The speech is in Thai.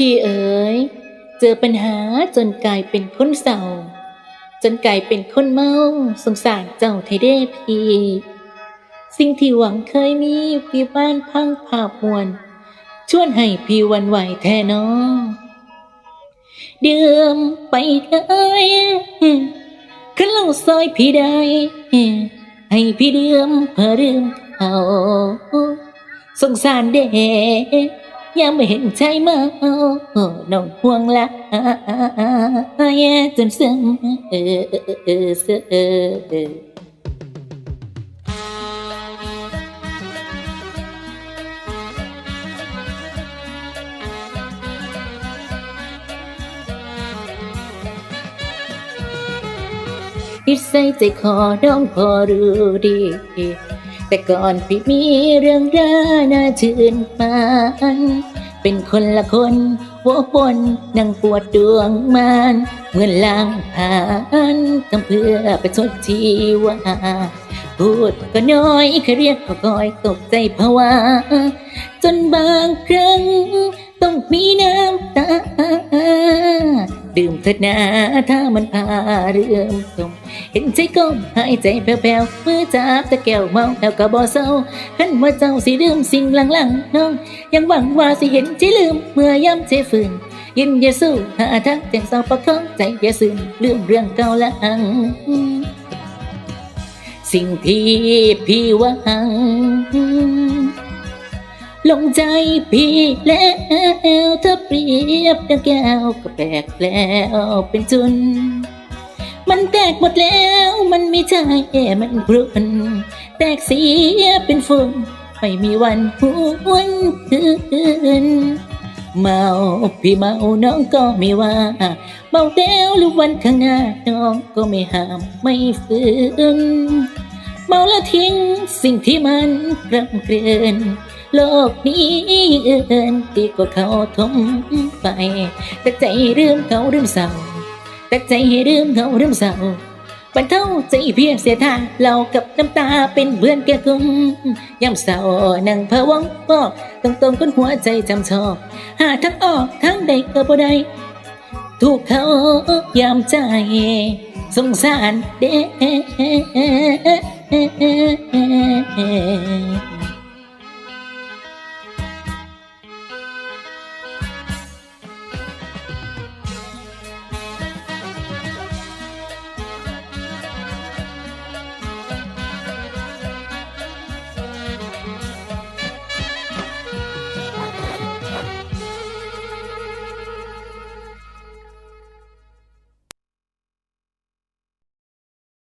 พี่เอ๋ย เจอปัญหาจนกลายเป็นคนเศร้า จนกลายเป็นคนเมาสงสารเจ้าไทเด้พี่ สิ่งที่หวังเคยมีพี่บ้านพังภาพมวนชวนให้พี่วันไหวแท้นอเดือมไปเลยขันเล่าซอยพี่ได้ ให้พี่เดือมเพื่อเรื่องเขาสงสารเด็ก ยังไม่เห็นใจมาน้องห่วงละจนซึมเออเออเออเออเออนิสัยใจคอน้องพอรู้ดี แต่ก่อนพี่มีเรื่องราน่าชื่นมานเป็นคนละคนหัวปนนั่งปวดดวงมันเหมือนลางผ่านทำเพื่อไปชดชีวาพูดก็น้อยแค่เรียกก็คอยตกใจภาวะจนบางครั้งต้องมีน้ำตา ดื่มเถิดนาถ้ามันพาเรื่องตรงเห็นใจก้มหายใจแผ่วๆเมื่อจับตะแก้วเมาแล้วก็บ่เศร้าขันว่าเจ้าสิลืมสิ่งหลังๆน้อง ยังหวังว่าสิเห็นใจลืมเมื่อย่ำใจฝืนยินอย่าสู้หาทางแจ้งเศร้าประคองใจอย่าซึมลืมเรื่องเก่าหลังสิ่งที่พี่หวัง ลงใจพี่แล้วถ้าเปรียบดังแก้วก็แปลกแล้วเป็นจุน มันแตกหมดแล้วมันไม่ใช่มันพรุนแตกเสียเป็นฝุ่นไม่มีวันหวนคืนเมาพี่เมาน้องก็ไม่ว่า เมาแล้วหรือวันข้างหน้าน้องก็ไม่ห้ามไม่ฝืนเมาแล้วทิ้งสิ่งที่มันกลำเกลื่อน โลกนี้เอื่นดีกว่าเขาทมไปแต่ใจเรื่องเขาเรื่องเศร้าแต่ใจเรื่องเขาเรื่องเศร้าบรรเทาใจเพียงเสียท่าเรากับน้ำตาเป็นเพื่อนแก่กุมยามเศร้านั่งพะวังบอกตรงตรงก้นหัวใจจำชอบหาทั้งออกทั้งใดก็บ่ได้ถูกเขายามใจ สงสารเด้